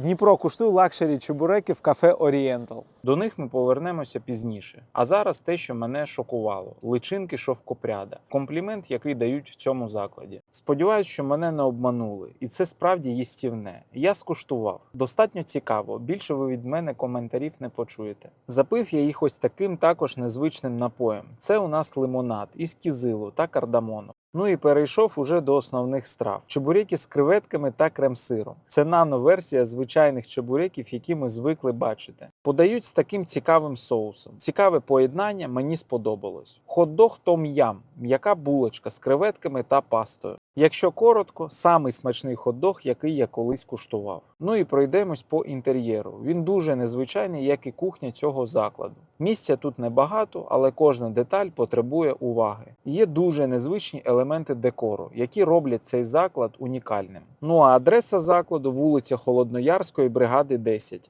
Дніпро куштує лакшері чебуреки в кафе Орієнтал. До них ми повернемося пізніше. А зараз те, що мене шокувало: личинки шовкопряда. Комплімент, який дають в цьому закладі. Сподіваюсь, що мене не обманули, і це справді їстівне. Я скуштував. Достатньо цікаво. Більше ви від мене коментарів не почуєте. Запив я їх ось таким також незвичним напоєм. Це у нас лимонад із кізилу та кардамону. Ну і перейшов уже до основних страв: чебуреки з креветками та крем-сиром. Це нано-версія звичайних чебуреків, які ми звикли бачити. Подають з таким цікавим соусом. Цікаве поєднання мені сподобалось. Хот-дог том ям, м'яка булочка з креветками та пастою. Якщо коротко, самий смачний хот-дог, який я колись куштував. Ну і пройдемось по інтер'єру. Він дуже незвичайний, як і кухня цього закладу. Місця тут небагато, але кожна деталь потребує уваги. Є дуже незвичні елементи декору, які роблять цей заклад унікальним. Ну а адреса закладу вулиця Холодноярської бригади 10.